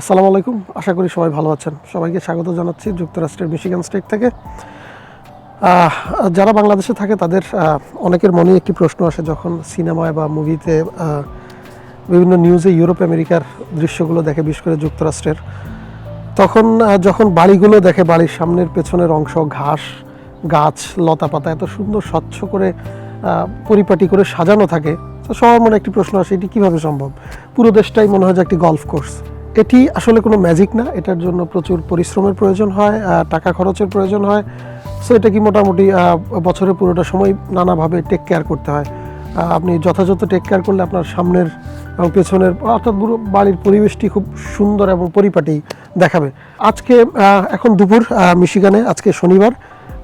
আসসালামু আলাইকুম। আশা করি সবাই ভালো আছেন। সবাইকে স্বাগত জানাচ্ছি যুক্তরাষ্ট্রের মিশিগান স্টেট থেকে। যারা বাংলাদেশে থাকে, তাদের অনেকের মনে একটি প্রশ্ন আসে যখন সিনেমায় বা মুভিতে বিভিন্ন নিউজে ইউরোপ আমেরিকার দৃশ্যগুলো দেখে, বিশেষ করে যুক্তরাষ্ট্রের। তখন যখন বাড়িগুলো দেখে বাড়ির সামনের পেছনের অংশ, ঘাস, গাছ লতা পাতা এত সুন্দর স্বচ্ছ করে পরিপাটি করে সাজানো থাকে, তো সবার মনে একটি প্রশ্ন আসে, এটি কীভাবে সম্ভব? পুরো দেশটাই মনে হয় যে একটি গলফ কোর্স এটি আসলে কোনো ম্যাজিক না, এটার জন্য প্রচুর পরিশ্রমের প্রয়োজন হয় টাকা খরচের প্রয়োজন হয়। সো এটা কি মোটামুটি বছরের পুরোটা সময় নানাভাবে টেক কেয়ার করতে হয়। আপনি যথাযথ টেক কেয়ার করলে আপনার সামনের এবং পেছনের, অর্থাৎ পুরো বাড়ির পরিবেশটি খুব সুন্দর এবং পরিপাটি দেখাবে। আজকে এখন দুপুর মিশিগানে, আজকে শনিবার।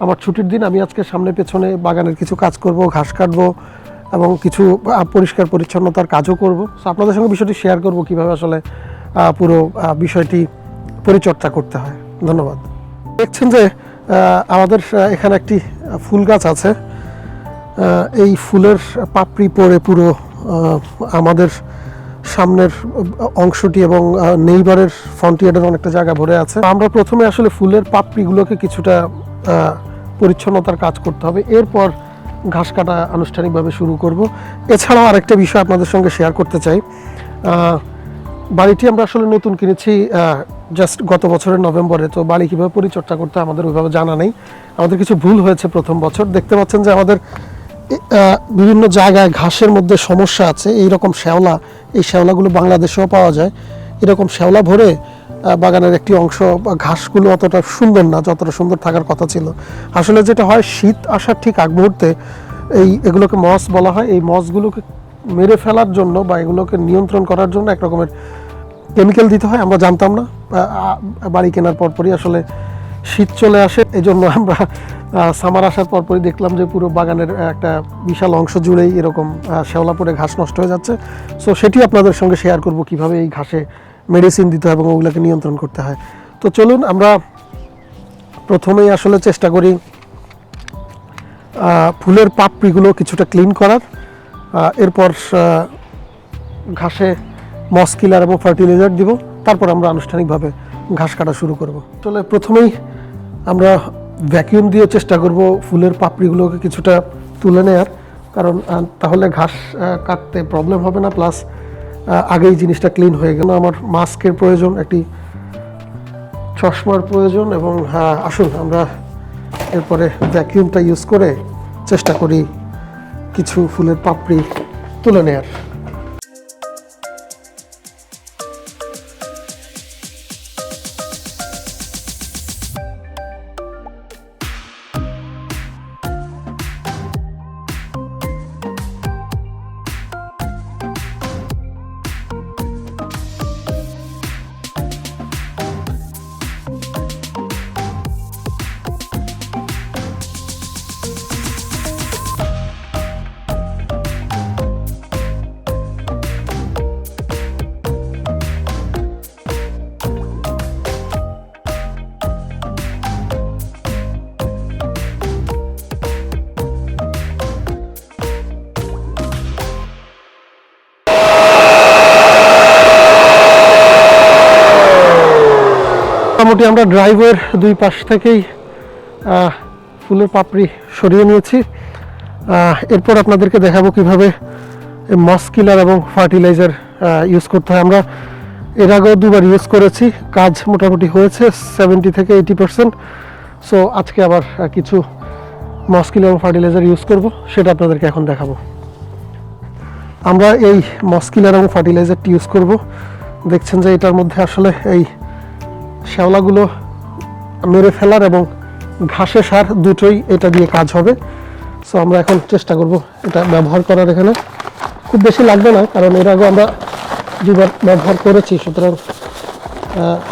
আমার ছুটির দিন, আমি আজকে সামনে পেছনে বাগানের কিছু কাজ করব, ঘাস কাটবো এবং কিছু পরিষ্কার পরিচ্ছন্নতার কাজও করব। সো আপনাদের সঙ্গে বিষয়টি শেয়ার করব কীভাবে আসলে পুরো বিষয়টি পরিচর্যা করতে হয়। ধন্যবাদ। দেখছেন যে আমাদের এখানে একটি ফুল গাছ আছে। এই ফুলের পাপড়ি পরে পুরো আমাদের সামনের অংশটি এবং নেইবারের ফ্রন্টিয়ারের অনেকটা জায়গা ভরে আছে। আমরা প্রথমে আসলে ফুলের পাপড়িগুলোকে কিছুটা পরিচ্ছন্নতার কাজ করতে হবে। এরপর ঘাস কাটা আনুষ্ঠানিকভাবে শুরু করব। এছাড়াও আরেকটা বিষয় আপনাদের সঙ্গে শেয়ার করতে চাই। বাড়িটি আমরা আসলে নতুন কিনেছি জাস্ট গত বছরের নভেম্বরে। তো বাড়ি কীভাবে পরিচর্যা করতে আমাদের ওইভাবে জানা নেই। আমাদের কিছু ভুল হয়েছে প্রথম বছর। দেখতে পাচ্ছেন যে আমাদের বিভিন্ন জায়গায় ঘাসের মধ্যে সমস্যা আছে। এই রকম শ্যাওলা, এই শ্যাওলাগুলো বাংলাদেশেও পাওয়া যায়। এরকম শ্যাওলা ভরে বাগানের একটি অংশ বা ঘাসগুলো অতটা সুন্দর না, যতটা সুন্দর থাকার কথা ছিল। আসলে যেটা হয়, শীত আসার ঠিক আগ মুহূর্তে এই এগুলোকে মস বলা হয়। এই মসগুলোকে মেরে ফেলার জন্য বা এগুলোকে নিয়ন্ত্রণ করার জন্য এক রকমের কেমিক্যাল দিতে হয়, আমরা জানতাম না বাড়ি কেনার পরপরই আসলে শীত চলে আসে এই জন্য আমরা সামার আসার পরপরই দেখলাম যে পুরো বাগানের একটা বিশাল অংশ জুড়েই এরকম শ্যাওলা পড়ে ঘাস নষ্ট হয়ে যাচ্ছে। সো সেটি আপনাদের সঙ্গে শেয়ার করব কীভাবে এই ঘাসে মেডিসিন দিতে হয় এবং ওগুলোকে নিয়ন্ত্রণ করতে হয়। তো চলুন, আমরা প্রথমেই আসলে চেষ্টা করি ফুলের পাপড়িগুলো কিছুটা ক্লিন করার। এরপর ঘাসে মস কিলার এবং ফার্টিলাইজার দিব। তারপর আমরা আনুষ্ঠানিকভাবে ঘাস কাটা শুরু করব। আসলে প্রথমেই আমরা ভ্যাকিউম দিয়ে চেষ্টা করব ফুলের পাপড়িগুলোকে কিছুটা তুলে নেয়ার। কারণ তাহলে ঘাস কাটতে প্রবলেম হবে না। প্লাস আগেই জিনিসটা ক্লিন হয়ে গেল। আমার মাস্কের প্রয়োজন একটি চশমার প্রয়োজন এবং হ্যাঁ, আসুন আমরা এরপরে ভ্যাকিউমটা ইউজ করে চেষ্টা করি কিছু ফুলের পাপড়ি তুলে নেয়ার। মোটামুটি আমরা ড্রাইভের দুই পাশ থেকেই ফুলের পাপড়ি সরিয়ে নিয়েছি। এরপর আপনাদেরকে দেখাবো কীভাবে মস কিলার এবং ফার্টিলাইজার ইউজ করতে হয়। আমরা এর আগেও দুবার ইউজ করেছি, কাজ মোটামুটি হয়েছে সেভেন্টি থেকে এইটি পার্সেন্ট সো আজকে আবার কিছু মস কিলার এবং ফার্টিলাইজার ইউজ করব, সেটা আপনাদেরকে এখন দেখাবো। আমরা এই মস্কিলার এবং ফার্টিলাইজারটি ইউজ করব। দেখছেন যে এটার মধ্যে আসলে এই শ্যাওলাগুলো মেরে ফেলার এবং ঘাসে সার দুটোই এটা দিয়ে কাজ হবে। সো আমরা এখন চেষ্টা করব এটা ব্যবহার করার এখানে। খুব বেশি লাগবে না, কারণ এর আগে আমরা দুবার ব্যবহার করেছি, সুতরাং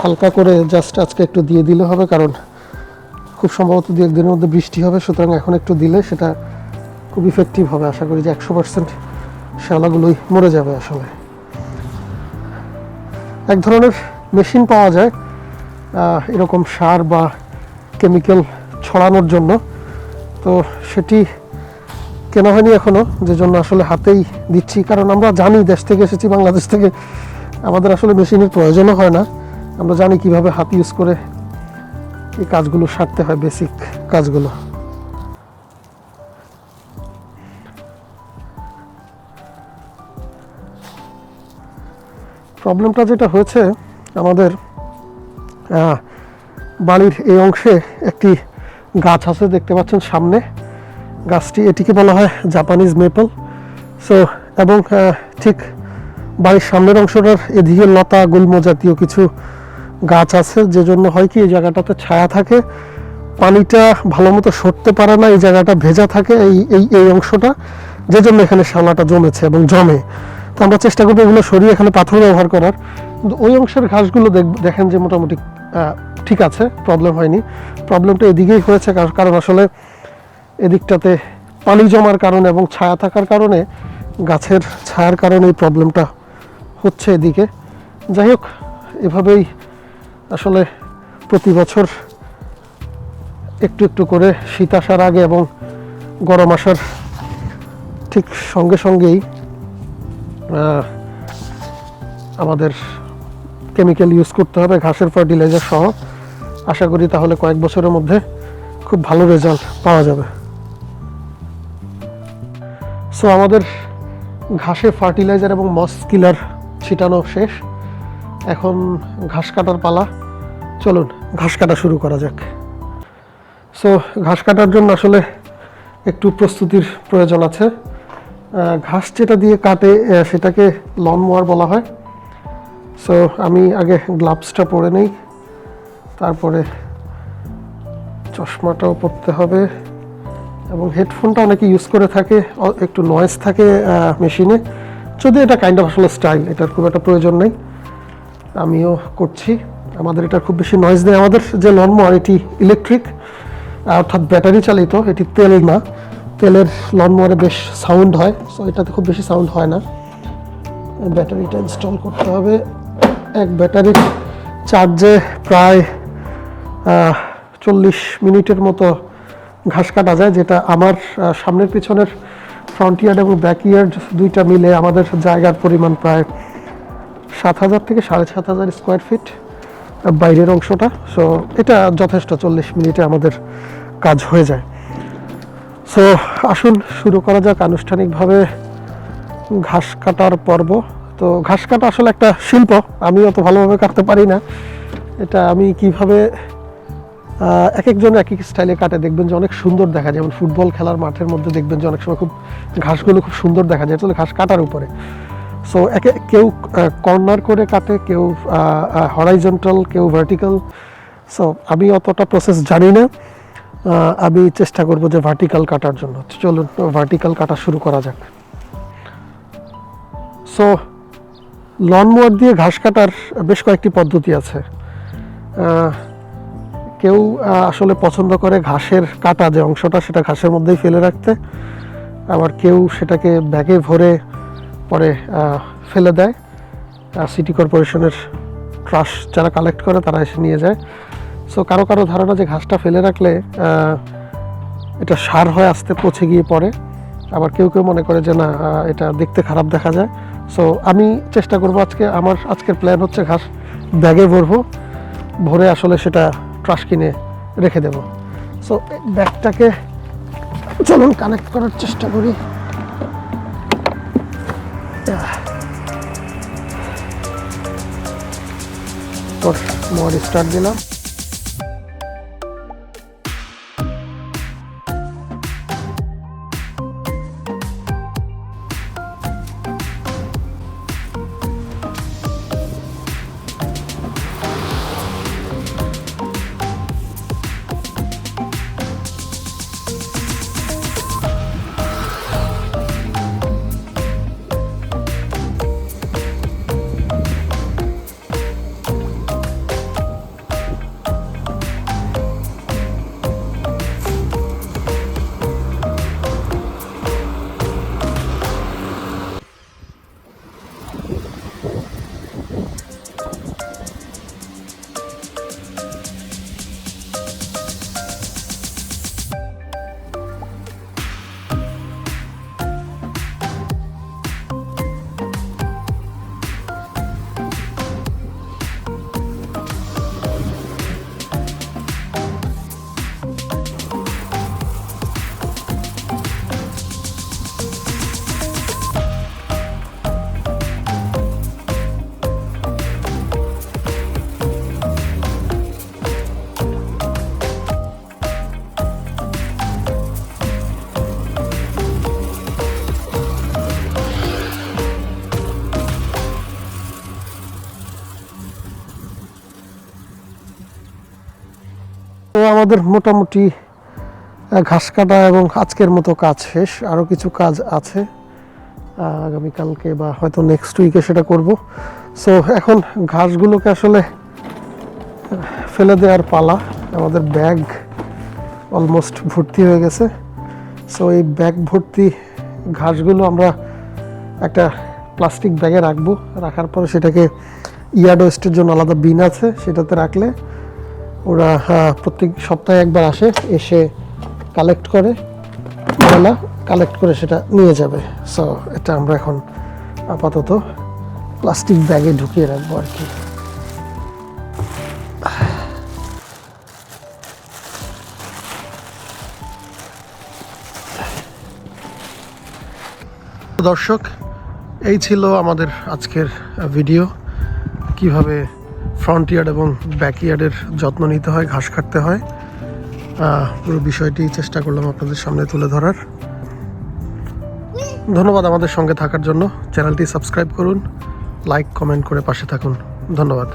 হালকা করে জাস্ট আজকে একটু দিয়ে দিলে হবে, কারণ খুব সম্ভবত দু একদিনের মধ্যে বৃষ্টি হবে, সুতরাং এখন একটু দিলে সেটা খুব ইফেক্টিভ হবে। আশা করি যে একশো পার্সেন্ট শ্যাওলাগুলোই মরে যাবে আসলে। এক ধরনের মেশিন পাওয়া যায় এরকম সার বা কেমিক্যাল ছড়ানোর জন্য। তো সেটি কেনা হয়নি এখনও যে জন্য আসলে হাতেই দিচ্ছি। কারণ আমরা জানি দেশ থেকে এসেছি, বাংলাদেশ থেকে আমাদের আসলে মেশিনের প্রয়োজনও হয় না। আমরা জানি কীভাবে হাত ইউজ করে এই কাজগুলো সারতে হয় বেসিক কাজগুলো। প্রবলেমটা যেটা হয়েছে, আমাদের বাড়ির এই অংশে একটি গাছ আছে, দেখতে পাচ্ছেন সামনে। গাছটি এটিকে বলা হয় জাপানিজ মেপল সো এবং ঠিক বাড়ির সামনের অংশটার এদিকে লতা, গুল্ম জাতীয় কিছু গাছ আছে। যে জন্য হয় কি, এই জায়গাটাতে ছায়া থাকে। পানিটা ভালো মতো সরতে পারে না, এই জায়গাটা ভেজা থাকে, এই এই এই অংশটা। যে জন্য এখানে শ্যাওলাটা জমেছে এবং জমে। তো আমরা চেষ্টা করব এগুলো সরিয়ে এখানে পাথর ব্যবহার করার। কিন্তু ওই অংশের ঘাসগুলো দেখ- দেখেন যে মোটামুটি ঠিক আছে প্রবলেম হয়নি। প্রবলেমটা এদিকেই হয়েছে, কার- কারণ আসলে এদিকটাতে পানি জমার কারণে এবং ছায়া থাকার কারণে, গাছের ছায়ার কারণে এই প্রবলেমটা হচ্ছে এদিকে। যাই হোক, এভাবেই আসলে প্রতি বছর একটু একটু করে শীত আসার আগে এবং গরম আসার ঠিক সঙ্গে সঙ্গেই আমাদের কেমিক্যাল ইউজ করতে হবে, ঘাসের ফার্টিলাইজার সহ। আশা করি তাহলে কয়েক বছরের মধ্যে খুব ভালো রেজাল্ট পাওয়া যাবে। সো আমাদের ঘাসে ফার্টিলাইজার এবং মস কিলার ছিটানো শেষ। এখন ঘাস কাটার পালা। চলুন, ঘাস কাটা শুরু করা যাক। সো ঘাস কাটার জন্য আসলে একটু প্রস্তুতির প্রয়োজন আছে। ঘাস যেটা দিয়ে কাটে সেটাকে লন মোয়ার বলা হয়। সো আমি আগে গ্লাভসটা পরে নেই, তারপরে চশমাটাও পরতে হবে এবং হেডফোনটা অনেকে ইউজ করে থাকে একটু নয়েজ থাকে মেশিনে যদি এটা কাইন্ড অফ আসলে স্টাইল এটার খুব একটা প্রয়োজন নেই। আমিও করছি। আমাদের এটা খুব বেশি নয়েজ নেই। আমাদের যে লনমোয়ার এটি ইলেকট্রিক অর্থাৎ ব্যাটারি চালিত, এটি তেল না। তেলের লনমোয়ারে বেশ সাউন্ড হয় সো এটাতে খুব বেশি সাউন্ড হয় না। ব্যাটারিটা ইনস্টল করতে হবে। এক ব্যাটারির চার্জে প্রায় চল্লিশ মিনিটের মতো ঘাস কাটা যায়, যেটা আমার সামনের পিছনের ফ্রন্ট ইয়ার্ড এবং ব্যাক ইয়ার্ড দুইটা মিলে আমাদের জায়গার পরিমাণ প্রায় সাত হাজার থেকে সাড়ে সাত হাজার স্কোয়ার ফিট বাইরের অংশটা। সো এটা যথেষ্ট, চল্লিশ মিনিটে আমাদের কাজ হয়ে যায়। সো আসুন, শুরু করা যাক আনুষ্ঠানিকভাবে ঘাস কাটার পর্ব। তো ঘাস কাটা আসলে একটা শিল্প। আমি অত ভালোভাবে কাটতে পারি না। এটা আমি কীভাবে এক একজন এক এক স্টাইলে কাটে দেখবেন যে অনেক সুন্দর দেখা যায়। যেমন ফুটবল খেলার মাঠের মধ্যে দেখবেন যে অনেক সময় খুব ঘাসগুলো খুব সুন্দর দেখা যায়। আসলে ঘাস কাটার উপরে। সো একে, কেউ কর্নার করে কাটে, কেউ হরাইজন্টাল কেউ ভার্টিক্যাল সো আমি অতটা প্রসেস জানি না। আমি চেষ্টা করব যে ভার্টিক্যাল কাটার জন্য। চলুন ভার্টিক্যাল কাটা শুরু করা যাক। সো লন মোয়ার দিয়ে ঘাস কাটার বেশ কয়েকটি পদ্ধতি আছে। কেউ আসলে পছন্দ করে ঘাসের কাটা যে অংশটা, সেটা ঘাসের মধ্যেই ফেলে রাখতে। আবার কেউ সেটাকে ব্যাগে ভরে পরে ফেলে দেয়। সিটি কর্পোরেশনের ট্রাশ যারা কালেক্ট করে, তারা এসে নিয়ে যায়। সো কারও কারও ধারণা যে ঘাসটা ফেলে রাখলে এটা সার হয়ে আসতে পচে গিয়ে পড়ে। আবার কেউ কেউ মনে করে যে না এটা দেখতে খারাপ দেখা যায়। সো আমি চেষ্টা করব আজকে, আমার আজকের প্ল্যান হচ্ছে ঘাস ব্যাগে ভরবো, ভরে আসলে সেটা ট্রাশ কিনে রেখে দেব। সো ব্যাগটাকে চলুন কানেক্ট করার চেষ্টা করি। মোর স্টার্ট দিলাম। আমাদের মোটামুটি ঘাস কাটা এবং আজকের মতো কাজ শেষ। আরও কিছু কাজ আছে। আগামীকালকে বা হয়তো নেক্সট উইকে সেটা করব। সো এখন ঘাসগুলোকে আসলে ফেলে দেওয়ার পালা। আমাদের ব্যাগ অলমোস্ট ভর্তি হয়ে গেছে। সো এই ব্যাগ ভর্তি ঘাসগুলো আমরা একটা প্লাস্টিক ব্যাগে রাখব। রাখার পরে সেটাকে ইয়ার্ড ওয়েস্টের জন্য আলাদা বিন আছে, সেটাতে রাখলে ওরা আহ, প্রত্যেক সপ্তাহে একবার আসে এসে কালেক্ট করে ময়লা কালেক্ট করে সেটা নিয়ে যাবে। সো এটা আমরা এখন আপাতত প্লাস্টিক ব্যাগে ঢুকিয়ে রাখব আর কি। দর্শক এই ছিল আমাদের আজকের ভিডিও কীভাবে ফ্রন্ট ইয়ার্ড এবং ব্যাক ইয়ার্ডের যত্ন নিতে হয়, ঘাস কাটতে হয়। পুরো বিষয়টি চেষ্টা করলাম আপনাদের সামনে তুলে ধরার। ধন্যবাদ আমাদের সঙ্গে থাকার জন্য। চ্যানেলটি সাবস্ক্রাইব করুন, লাইক, কমেন্ট করে পাশে থাকুন। ধন্যবাদ।